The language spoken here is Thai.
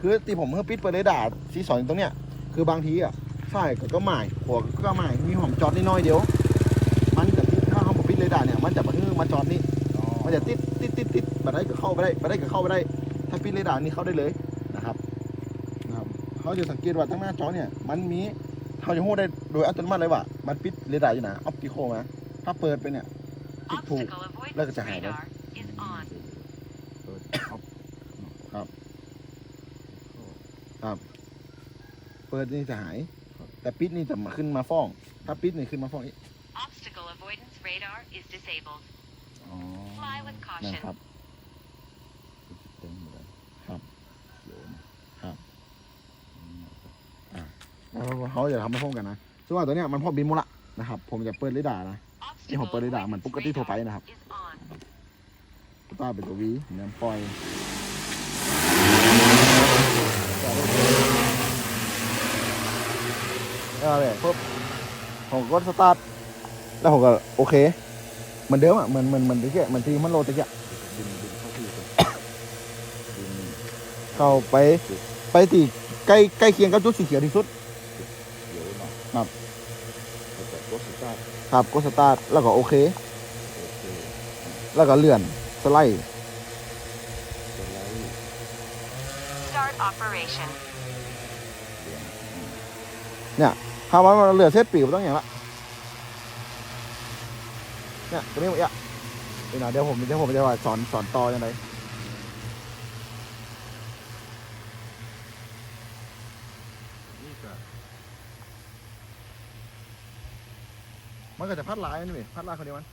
คือตีผมเพิ่งปิดเปิดเรดาร์ซีสอนตรงเนี้ยคือบางทีอะฝ่ายก็ก็หมายหัวก็หมายมีหอมจอดนิดหน้อยเดียว มันจะถ้าเขาบอกปิดเรดาร์เนี่ยมันจะมาฮื้อมาจอดนี่มันจะติดติดติดติดมาได้ก็เข้าไปได้มาได้ก็เข้าไปได้ ถ้าปิดเรดาร์นี่เข้าได้เลยนะครับนะครับเขาจะสังเกตว่าตั้งหน้าจอเนี่ยมันมีเขาจะพูดได้โดยอัตโนมัติเลยว่า มันปิดเรดาร์อยู่นะออปติโคมาถ้าเปิดไปเนี่ยติดถูก Obstacle Look at avoidance the height, radar is on. เปิดออฟ ครับ เปิดนี่จะหาย แต่ปิดนี่จะมาขึ้นมาฟ้อง ถ้าปิดนี่ขึ้นมาฟ้องอีก Obstacle avoidance radar is disabled. อ๋อ Fly with นะ caution. ครับ เต็มหมดเลยครับเขียวนะครับอืมแล้วเขาจะทำมาฟ้องกันนะซึ่งว่าตัวเนี้ยมันพอบินหมดละนะครับ ผมจะเปิดเรดาร์นะ Obstacle ผมเปิดเรดาร์มัน avoidance ปกติทั่วไป radar นะครับ is on. ต้าเป็นตัววีเนี่ยปล่อย แล้วอะไรปุ๊บผมกดสตาร์ทแล้วผมก็โอเคเหมือนเดิมอะเหมือนเหมือนเหมือนตะเกียบเหมือนที่มันโลตะเกียบบินบินเข้าที่ก่อนบินเข้าไป ไปที่ใกล้ใกล้เคียงกับจุดสีเขียวที่สุดเขียวหน่อยครับ แล้วก็รถสตาร์ทครับกดสตาร์ทแล้วก็โอเค โอเคแล้วก็เลื่อนสไลด์ สไลด์ Start operation. เรีย หาว่ามันเหลือเซตปีกต้องอย่างละเนี่ยตรงนี้อะเดี๋ยวนะเดี๋ยวผมเดี๋ยวผมจะว่าสอนสอนต่อยังไงมันก็จะพัดลายนี่เว้ยพัดลายคนเดียวมัน